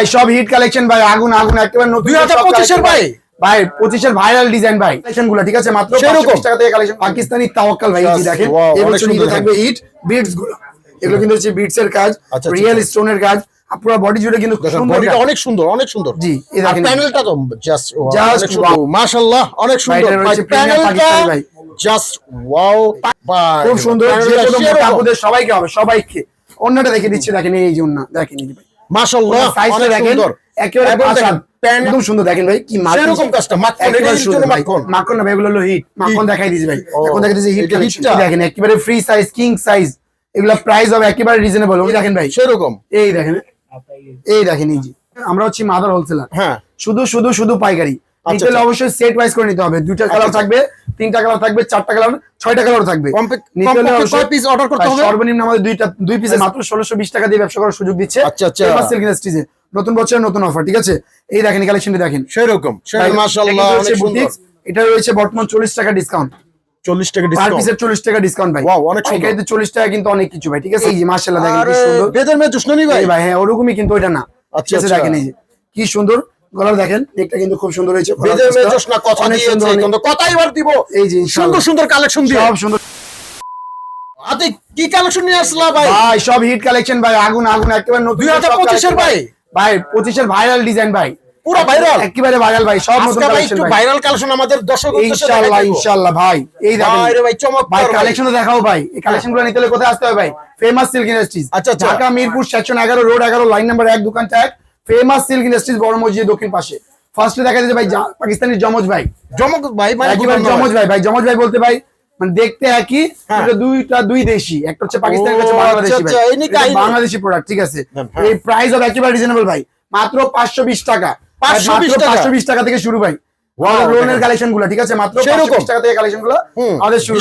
ভাই সব hit collection ভাই আগুন আগুন একেবারে নতুন দুই হাজার সব পঁচিশের collection ভাই। ভাই পঁচিশের ভাইরাল ডিজাইন ভাই কালেকশনগুলো ঠিক আছে? মাত্র সেরকম। 520 টাকা থেকে কালেকশন পাকিস্তানি তাওয়াক্কাল ভাই এই দেখেন wow, এই অনেক বছর সুন্দর ঈদে থাকবে হিট বিটসগুলো। এগুলো কিন্তু হচ্ছে বিটস এর কাজ আচ্ছা, আচ্ছা, রিয়েল আচ্ছা। স্টোনের কাজ পুরো বডি জুড়ে কিন্তু বডিটা অনেক সুন্দর অনেক সুন্দর। জি, এই দেখেন। প্যানেলটা তো জাস্ট Just wow. মাশাআল্লাহ অনেক সুন্দর। প্যানেলটা ভাই। জাস্ট ওয়াও খুব সুন্দর যে মোটা সবাইকে হবে সবাইকে। অন্যটা দেখে দিচ্ছি দেখেন এই যে অন্য দেখেন এই ভাই। মাশাআল্লাহ সাইজটা দেখেন। একেবারে এবং পাঁচ দেখেন, হাত। প্যান্ট একদম সুন্দর। দেখেন ভাই কি মাখন। সেরকম কাজটা, মাখন, একেবারে এটা সুন্দর হচ্ছে ভাই। মাখন। মাখন না ভাই এগুলো হলো হিট মাখন দেখাই দিয়েছি ভাই। এখন দেখা দিয়েছি হিট এটা কালেকশন হিটটা? দেখেন একেবারে ফ্রি সাইজ কিং সাইজ এগুলা প্রাইস হবে একেবারে রিজনেবল ওই দেখেন ভাই। সেরকম। এই দেখেন। এই দেখেন এই যে। আমরা হচ্ছে মাদার হোলসেলার হ্যাঁ। শুধু শুধু শুধু পাইকারি। নিতে হলে আচ্ছা। অবশ্যই সেট ওয়াইজ করে নিতে হবে। দুইটা কালার আচ্ছা। থাকবে তিনটা কালার থাকবে চারটা কালার ছয়টা কালার থাকবে। কয় করতে হবে? সর্বনিম্ন আমাদের দুইটা দুই পিসে মাত্র টাকা দিয়ে ব্যবসা করার সুযোগ দিচ্ছে আচ্ছা, আচ্ছা। সিল্ক নতুন বছরের নতুন অফার ঠিক আছে? এই দেখেন কালেকশনটি দেখেন। সেরকম মাশাআল্লাহ এটা অনেক সুন্দর। এটা রয়েছে বর্তমান চল্লিশ টাকা ডিসকাউন্ট 40 টাকা পার ডিসকাউন্ট পিসের চল্লিশ টাকা ডিসকাউন্ট ভাই। অনেক সুন্দর। টাকা কিন্তু অনেক কিছু ভাই ঠিক আছে? এই যে দেখেন কি সুন্দর। বেদের মেয়ে জুসনানি ভাই। ভাই হ্যাঁ ওরকমই কিন্তু ওইটা না। আচ্ছা, আচ্ছা। দেখেন এই কি সুন্দর। গলার দেখেন নেকটা কিন্তু খুব সুন্দর হয়েছে কথা অনেক দিয়েছে কিন্তু কথাই বার দিব। এই যে সুন্দর সুন্দর কালেকশন দিয়ে। সব সুন্দর। আতে কি কালেকশন নিয়ে আসলা ভাই? ভাই সব হিট কালেকশন ভাই আগুন আগুন একেবারে নতুন দুই হাজার সব ভাই? ভাই? পঁচিশের ভাইরাল ডিজাইন ভাই। পুরো ভাইরাল একেবারে ভাইরাল ভাই সব নতুন ভাই কালেকশন ভাই। ভাইরাল কালেকশন আমাদের দর্শক ইনশাআল্লাহ ইনশাআল্লাহ ভাই এই দেখেন। ভাই ভাই কালেকশন দেখাও ভাই। এই নিতে হলে কোথায় আসতে হবে ভাই? ফেমাস সিল্ক ইন্ডাস্ট্রিজ আচ্ছা, আচ্ছা। ঢাকা মিরপুর সেকশন এগারো রোড এগারো লাইন নাম্বার এক দোকানটা এক। ফেমাস সিল্ক ইন্ডাস্ট্রিজ বড় মসজিদ দক্ষিণ পাশে। ফার্স্টে দেখা যাচ্ছে ভাই জা- পাকিস্তানি জমজ ভাই। চমক ভাই মানে জমজ ভাই ভাই। জমজ ভাই বলতে ভাই মানে দেখতে একই হ্যাঁ। দুইটা দুই দেশি। একটা হচ্ছে পাকিস্তানি একটা হচ্ছে ও, বাংলাদেশি আচ্ছা, আচ্ছা, বাংলাদেশি প্রোডাক্ট ঠিক আছে? হ্যাঁ। এই প্রাইস হবে একেবারে রিজনেবল ভাই। মাত্র পাঁচশো বিশ টাকা। 520 টাকা? পাঁচশো বিশ টাকা থেকে শুরু ভাই। ঠিক আছে? মাত্র সেরকম। পাঁচশো বিশ টাকা থেকে কালেকশনগুলো আমাদের শুরু।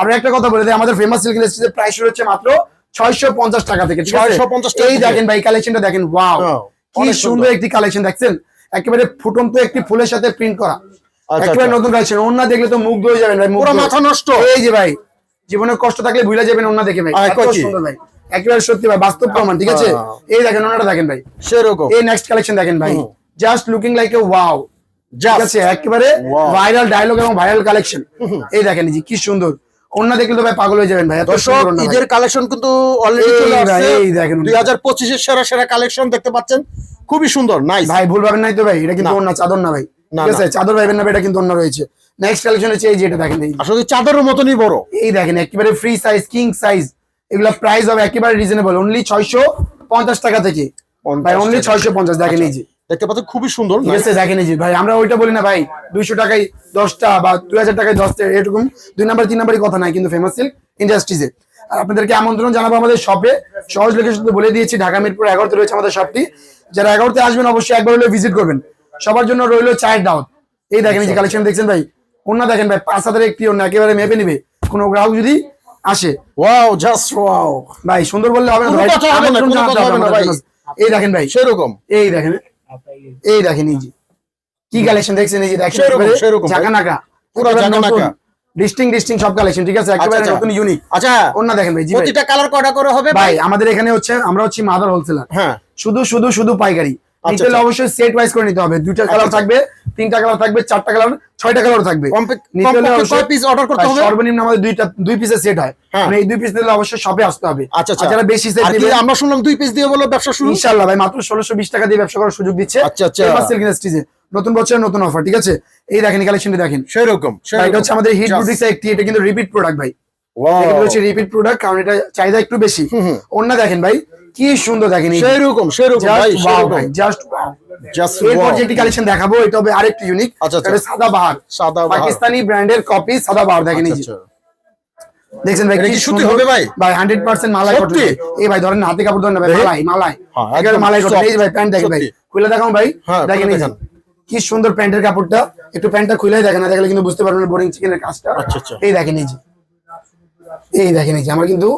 আরও একটা কথা বলে দিই আমাদের ফেমাস সিল্ক প্রাইস শুরু হচ্ছে মাত্র ছয়শো পঞ্চাশ টাকা থেকে 650 টাকা এই দেখেন ভাই কালেকশনটা দেখেন ওয়াও Wow, কি সুন্দর। একটি কালেকশন দেখছেন? একেবারে ফুটন্ত একটি ফুলের সাথে প্রিন্ট করা। আচ্ছা, একেবারে আচ্ছা। নতুন কালেকশন ওন্না দেখলে তো মুগ্ধ হয়ে যাবেন ভাই পুরো মাথা নষ্ট। এই যে ভাই জীবনে কষ্ট থাকলে ভুলে যাবেন ওন্না দেখে ভাই? সুন্দর ভাই। একেবারে সত্যি ভাই বাস্তব প্রমাণ ঠিক আছে? এই দেখেন ওনাটা দেখেন ভাই। সেরকম। এই নেক্সট কালেকশন দেখেন ভাই। Just looking like a wow just একেবারে ভাইরাল ডায়লগ এবং ভাইরাল কালেকশন এই দেখেন যে কি সুন্দর। দেখলে তো ভাই পাগল হয়ে যাবেন ভাই দর্শক। ঈদের কালেকশন কিন্তু অলরেডি চলে আসছে এই দেখেন। দুই হাজার পঁচিশের সেরা সেরা কালেকশন দেখতে পাচ্ছেন খুবই সুন্দর নাইস ভাই ভুল ভাবেন নাই তো ভাই এটা কিন্তু। ওন্না চাদর না ভাই না, ঠিক আছে চাদর ভাইবেন না এটা কিন্তু অন্য রয়েছে নেক্সট কালেকশন হচ্ছে এই যে এটা দেখেন এই। আসলে চাদরের মতনই বড় এই দেখেন একেবারে ফ্রি সাইজ কিং সাইজ এগুলা প্রাইস হবে একেবারে রিজনেবল অনলি ছয়শো পঞ্চাশ টাকা থেকে 50 ভাই অনলি টাকা। ছয়শো পঞ্চাশ দেখেন এই যে দেখতে পাচ্ছেন খুবই সুন্দর দেখেন ভাই আমরা ওইটা বলি না ভাই দুইশো টাকায় দশটা বা দুই হাজার টাকায় দশটা এরকম দুই নাম্বার তিন নাম্বারই কথা নাই কিন্তু ফেমাস সিল্ক ইন্ডাস্ট্রিজে আর আপনাদেরকে আমন্ত্রণ জানাব আমাদের শপে সহজ লোকেশন তো বলে দিয়েছি ঢাকা মিরপুর এগারোতে রয়েছে আমাদের শপটি যারা এগারোতে আসবেন অবশ্যই একবার হলে ভিজিট করবেন। সবার জন্য রইল চায়ের দাওয়াত। এই দেখেন যে কালেকশন দেখছেন ভাই? অন্য দেখেন ভাই পাঁচ হাজার একটি অন্য একেবারে মেপে নিবে। কোনো গ্রাহক যদি আসে। ওয়াও জাস্ট ওয়াও ভাই সুন্দর বললে হবে না। এই দেখেন ভাই। সেরকম। এই দেখেন। এই দেখেন এই যে। কি কালেকশন দেখছেন? এই যে দেখেন সেরকম। ঝাঁকানাকা পুরো ঝাঁকানাকা। ডিস্টিং ডিস্টিং সব কালেকশন ঠিক আছে? একেবারে আচ্ছা। নতুন ইউনিক আচ্ছা। অন্য দেখেন ভাই প্রতিটা কালার কটা করে হবে ভাই? আমাদের এখানে হচ্ছে আমরা হচ্ছে মাদার হোলসেলার হ্যাঁ। শুধু শুধু শুধু পাইকারি। নিতে হলে আচ্ছা। অবশ্যই সেট ওয়াইজ করে নিতে হবে। দুইটা কালার আচ্ছা। থাকবে তিনটা কালার থাকবে চারটা কালার ছয়টা কালার থাকবে। order করতে হবে? সর্বনিম্ন আমাদের দুইটা দুই পিসের সেট হয়। হ্যাঁ। মানে এই দুই পিস নিলে অবশ্যই শপে আসতে হবে। আচ্ছা আচ্ছা। যারা বেশি সেট আর আমরা শুনলাম দুই পিস দিয়ে বলো ব্যবসা শুরু? ইনশাআল্লাহ ভাই মাত্র ষোলোশো বিশ টাকা দিয়ে ব্যবসা করার সুযোগ দিচ্ছে। আচ্ছা, আচ্ছা। ইন্ডাস্ট্রিজে নতুন বছরের নতুন অফার ঠিক আছে? এই দেখেন কালেকশনটি দেখেন। সেরকম এটা হচ্ছে আমাদের হিট বুটিক্স একটি এটা কিন্তু রিপিট প্রোডাক্ট ভাই. এটা হচ্ছে রিপিট প্রোডাক্ট কারণ এটা চাহিদা একটু বেশি। অন্য দেখেন ভাই কি সুন্দর দেখেন সেরকম সেরকম জাস্ট জাস্ট এরপর কালেকশন দেখাবো এটা হবে আরেকটু ইউনিক আচ্ছা, আচ্ছা। সাদা বাহার। সাদাবাহার। পাকিস্তানি ব্র্যান্ডের কপি সাদা বাহার দেখেন এই দেখছেন ভাই কি সুতি হবে ভাই? ভাই 100% মালাই কটন এই ভাই ধরেন হাতে কাপড় ধরেন ভাই মালাই মালাই। হ্যাঁ, মালাই কটন এই ভাই প্যান্ট দেখেন ভাই। খুলে দেখাও ভাই। হ্যাঁ, দেখেন এই কি সুন্দর প্যান্টের কাপড়টা। একটু প্যান্টটা খুলে দেখেন না দেখলে কিন্তু বুঝতে পারবেন বোরিং চিকেনের কাজটা। আচ্ছা, আচ্ছা। এই দেখেন এই যে। এই দেখেন এই যে আমার কিন্তু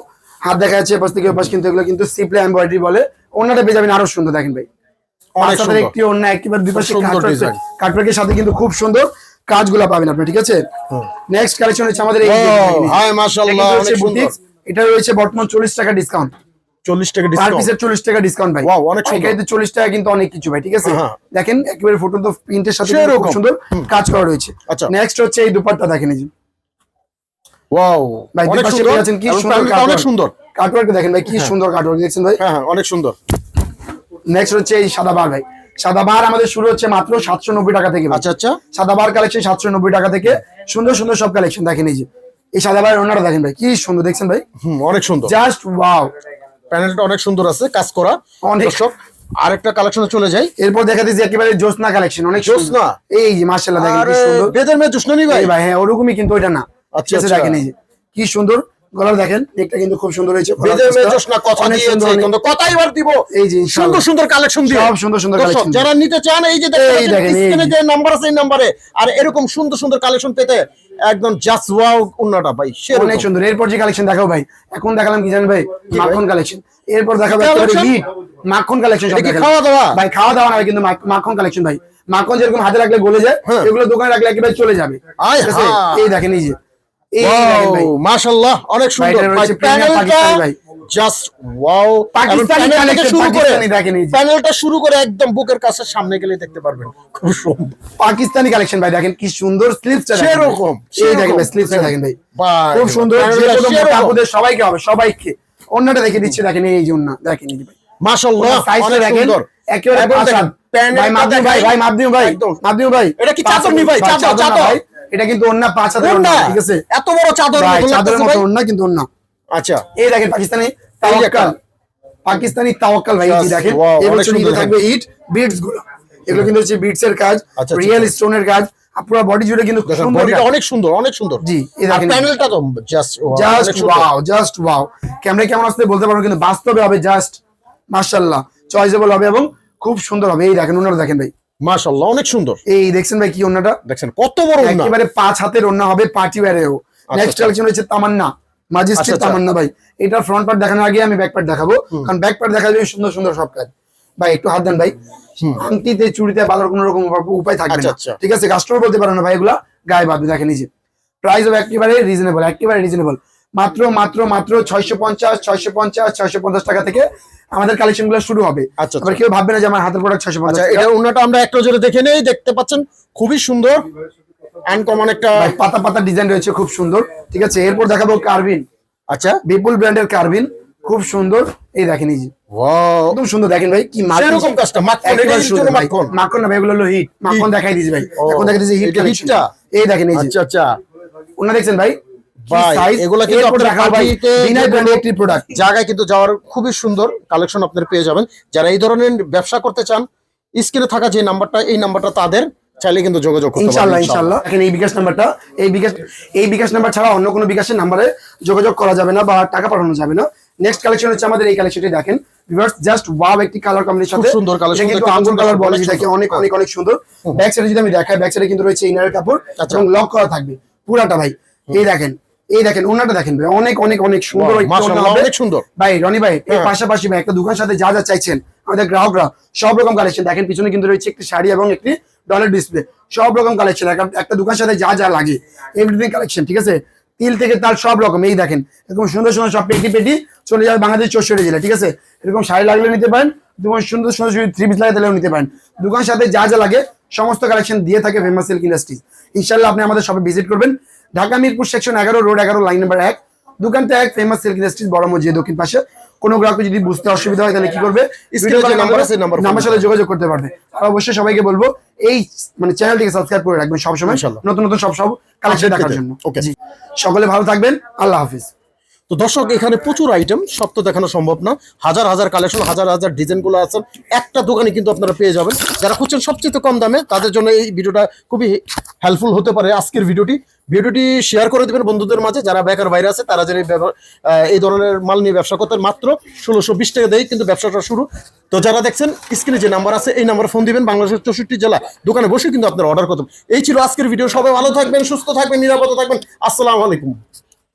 হাত দেখা যাচ্ছে এপাশ থেকে ওপাশ কিন্তু এগুলো কিন্তু সিপ্লে এমব্রয়ডারি বলে। অন্যটা পেয়ে যাবেন আরও সুন্দর দেখেন ভাই। অনেক পাঁচ একটি অন্য একেবারে দুই পাশে কাটওয়ার্কের সাথে কিন্তু খুব সুন্দর কাজগুলো পাবেন আপনি ঠিক আছে? নেক্সট কালেকশন হচ্ছে আমাদের এটা রয়েছে বর্তমান চল্লিশ টাকা ডিসকাউন্ট চল্লিশ টাকা ডিসকাউন্ট চল্লিশ টাকা ডিসকাউন্ট ভাই। অনেক চল্লিশ টাকা কিন্তু অনেক কিছু ভাই ঠিক আছে? হ্যাঁ। দেখেন একেবারে ফটো তো প্রিন্টের সাথে সুন্দর কাজ করা রয়েছে। আচ্ছা। নেক্সট হচ্ছে এই দুপাট্টা দেখেন এই যে। ওয়াও ভাই, অনেক সুন্দর। আছেন, কি সুন্দর অনেক সুন্দর। কাটওয়ার্ক দেখেন ভাই কি সুন্দর কাটওয়ার্ক দেখছেন ভাই? হ্যাঁ হ্যাঁ অনেক সুন্দর। নেক্সট হচ্ছে এই সাদাবার ভাই। সাদাবার আমাদের শুরু হচ্ছে মাত্র সাতশো নব্বই টাকা থেকে। আচ্ছা আচ্ছা। সাদাবার কালেকশন সাতশো নব্বই টাকা থেকে। সুন্দর সুন্দর সব কালেকশন দেখেন এই যে। এই সাদাবার ওনারা দেখেন ভাই কি সুন্দর দেখছেন ভাই? হুম অনেক সুন্দর। জাস্ট ওয়াও প্যানেলটা অনেক সুন্দর আছে কাজ করা। অনেক। দর্শক আরেকটা কালেকশনে চলে যাই। এরপর দেখা দিচ্ছে একেবারে জোসনা কালেকশন অনেক সুন্দর। জ্যোৎস্না? এই মার্শাল্লাহ দেখেন কি সুন্দর। বেদের মেয়ে জুসনানি ভাই? ভাই হ্যাঁ ওরকমই কিন্তু ওইটা না। আচ্ছা, আচ্ছা। দেখেন এই কি সুন্দর গলার দেখেন নেকটা কিন্তু খুব সুন্দর হয়েছে কথা দিয়েছে কিন্তু কথা এবার দিব। এই যে সুন্দর সুন্দর কালেকশন দিয়ে। সব সুন্দর সুন্দর যারা নিতে চান এই যে দেখেন, স্ক্রিনে যে। যে নাম্বার আছে এই নাম্বারে আর এরকম সুন্দর সুন্দর কালেকশন পেতে একদম জাস্ট ওয়াও উন্নাটা ভাই অনেক সুন্দর। এরপর যে কালেকশন দেখাও ভাই এখন দেখালাম কি জানেন ভাই? মাখন কালেকশন এরপর দেখাবো হিট মাখন কালেকশন খাওয়া দাওয়া? ভাই খাওয়া দাওয়া না কিন্তু মাখন কালেকশন ভাই। মাখন যেরকম হাতে রাখলে গলে যায় হ্যাঁ। এগুলো দোকানে রাখলে একেবারে চলে যাবে। এই দেখেন এই যে মাশাআল্লাহ অনেক সুন্দর। প্যানেলটা Pakistani just wow Pakistani collection, শুরু করে পাকিস্তানি দেখেন এই যে। প্যানেলটা শুরু করে একদম বুকের কাছে সামনে গেলে দেখতে পারবেন। খুব সুন্দর। পাকিস্তানি কালেকশন ভাই দেখেন কি সুন্দর স্লিপসটা সেরকম, এই দেখেন ভাই স্লিপসটা দেখেন ভাই। ভাই, খুব সুন্দর যে প্যানেলটা কোনো সেরকম। কাপড়দের সবাইকে হবে সবাইকে। অন্যটা দেখে দিচ্ছে দেখেন এই যে অন্য দেখেন এই ভাই। মাশাআল্লাহ সাইজটা দেখেন একেবারে ভাই মাবদিউ ভাই। ভাই মাবদিউ ভাই একদম। ভাই। এটা কি নি ভাই? ভাই, চাদর, এটা কিন্তু অন্য পাঁচ কোনটা? ঠিক আছে? এত বড় চাদর চাদরের মতো। ওড়না কিন্তু অন্য আচ্ছা এই দেখেন পাকিস্তানি তাওয়াক্কাল। পাকিস্তানি তাওয়াক্কাল ভাই এই দেখেন এর কিন্তু থাকবে ইট বিটসগুলো। এগুলো কিন্তু হচ্ছে বিটস এর কাজ আচ্ছা, আচ্ছা, রিয়েল আচ্ছা। স্টোনের কাজ। পুরো বডি জুড়ে কিন্তু বডিটা অনেক সুন্দর অনেক সুন্দর। জি, আর প্যানেলটা তো just just wow just wow camera কেমন আসতে বলতে পারব কিন্তু বাস্তবে হবে জাস্ট মার্শাল্লাহ চয়েসেবল হবে এবং খুব সুন্দর হবে। এই দেখেন ওনারা দেখেন ভাই। মাশাআল্লাহ অনেক সুন্দর। এই দেখছেন ভাই কি ওনাটা দেখছেন কত বড় ওড়না। একেবারে পাঁচ হাতের ওড়না হবে পার্টি ওয়ারেও নেক্সট। কালেকশন হচ্ছে তামান্না। মাজিস্ট্রেট আচ্ছা, আচ্ছা। তামান্না ভাই। এটা ফ্রন্ট পার্ট দেখানোর আগে আমি ব্যাক পার্ট দেখাবো। কারণ ব্যাক পার্ট দেখা যাবে সুন্দর সুন্দর সব কাজ। ভাই একটু হাত দেন ভাই। আংটিতে চুড়িতে বাঁধার কোনো রকম উপায় থাকবে না। আচ্ছা। ঠিক আছে কাস্টমার বলতে পারে না ভাই এগুলা। গায়ে বাঁধবে দেখেন নিজে প্রাইস হবে একেবারে রিজনেবল একেবারে রিজনেবল মাত্র মাত্র মাত্র ছয়শো পঞ্চাশ ছয়শো পঞ্চাশ ছয়শো পঞ্চাশ টাকা থেকে আমাদের কালেকশনগুলো শুরু হবে। আচ্ছা, আবার কেউ ভাববে না যে আমার হাতের প্রোডাক্ট ছয়শো আচ্ছা পঞ্চাশ এটা ওড়নাটা আমরা একটা জোরে দেখে নেই দেখতে পাচ্ছেন খুবই সুন্দর। আনকমন একটা পাতা পাতা ডিজাইন রয়েছে খুব সুন্দর। ঠিক আছে এরপর দেখাবো কার্বিন আচ্ছা। বিপুল ব্র্যান্ডের কার্বিন খুব সুন্দর। এই দেখেন এই যে। একদম সুন্দর দেখেন ভাই কি মাখন। কাজটা ভাই। মাখন। মাখন না ভাই এগুলো হলো হিট মাখন দেখাই দিয়েছি ভাই। এখন দিয়েছি হিট? এই দেখেন এই আচ্ছা আচ্ছা। ওনা দেখছেন ভাই, এগুলা কিন্তু একটি প্রোডাক্ট জায়গায় কিন্তু যাওয়ার খুবই সুন্দর কালেকশন আপনারা পেয়ে যাবেন। যারা এই ধরনের ব্যবসা করতে চান স্ক্রিনে থাকা যে নাম্বারটা এই নাম্বারটা তাদের চাইলে কিন্তু যোগাযোগ করতে এই বিকাশ নাম্বারটা এই বিকাশ এই বিকাশ নাম্বার ছাড়া অন্য কোনো বিকাশের নাম্বারে যোগাযোগ করা যাবে না বা টাকা পাঠানো যাবে না। নেক্সট কালেকশন হচ্ছে আমাদের এই কালেকশনটি দেখেন। ভিউয়ার্স জাস্ট ওয়াও একটি কালার কম্বিনেশন সুন্দর collection, কিন্তু আঙ্গুর কালার বলে অনেক যেটাকে অনেক অনেক অনেক সুন্দর। ব্যাক সাইডে যদি আমি দেখাই ব্যাক সাইডে কিন্তু রয়েছে ইনারের কাপড় আচ্ছা। এবং লক করা থাকবে। পুরাটা ভাই এই দেখেন এই দেখেন ওনাটা দেখেন ভাই অনেক অনেক অনেক সুন্দর। অনেক সুন্দর। ভাই রনি ভাই এর হ্যাঁ। পাশাপাশি ভাই একটা দোকান সাথে যা যা চাইছেন আমাদের গ্রাহকরা সব রকম কালেকশন দেখেন পিছনে কিন্তু রয়েছে একটি শাড়ি এবং একটি ডলার ডিসপ্লে সব রকম কালেকশন একটা দোকান সাথে যা যা লাগে। এভরিথিং কালেকশন ঠিক আছে? তিল থেকে তার সব রকম এই দেখেন এরকম সুন্দর সুন্দর সব পেটি পেটি চলে যাবে বাংলাদেশ চৌষট্টি জেলা ঠিক আছে? এরকম শাড়ি লাগলে নিতে পারেন দোকান সুন্দর সুন্দর যদি থ্রি পিস লাগে তাহলেও নিতে পারেন। দোকান সাথে যা যা লাগে সমস্ত কালেকশন দিয়ে থাকে ফেমাস সিল্ক ইন্ডাস্ট্রিজ ইনশাল্লাহ আপনি আমাদের সবে ভিজিট করবেন। ঢাকা মিরপুর সেকশন এগারো রোড এগারো লাইন নাম্বার এক। দোকানটা এক ফেমাস সিল্ক ইন্ডাস্ট্রিজ বড় মসজিদ দক্ষিণ পাশে। কোনো গ্রাহক যদি বুঝতে অসুবিধা হয় তাহলে কি করবে? নাম্বার সাথে যোগাযোগ করতে পারবে। আর অবশ্যই সবাইকে বলব এই মানে চ্যানেলটিকে সাবস্ক্রাইব করে রাখবেন সবসময়। নতুন নতুন সব সব কালেকশন দেখার জন্য। ওকে সকলে ভালো থাকবেন। আল্লাহ হাফিজ। তো দর্শক, এখানে প্রচুর আইটেম সব তো দেখানো সম্ভব না। হাজার হাজার কালেকশন হাজার হাজার ডিজাইনগুলো আছে। একটা দোকানে কিন্তু আপনারা পেয়ে যাবেন। যারা খুঁজছেন সবচেয়ে কম দামে, তাদের জন্য এই ভিডিওটা খুবই হেল্পফুল হতে পারে আজকের ভিডিওটি। ভিডিওটি শেয়ার করে দেবেন বন্ধুদের মাঝে, যারা বেকার বাইরে আছে, তারা যেন এই ধরনের মাল নিয়ে ব্যবসা করতে মাত্র ষোলোশো বিশ টাকা দেয় কিন্তু ব্যবসাটা শুরু। তো যারা দেখছেন স্ক্রিনে যে নাম্বার আছে, এই নাম্বার ফোন দিবেন। বাংলাদেশের চৌষট্টি জেলা দোকানে বসে কিন্তু আপনারা অর্ডার করতে এই ছিল আজকের ভিডিও। সবাই ভালো থাকবেন, সুস্থ থাকবেন, নিরাপদ থাকবেন। আসসালামু আলাইকুম।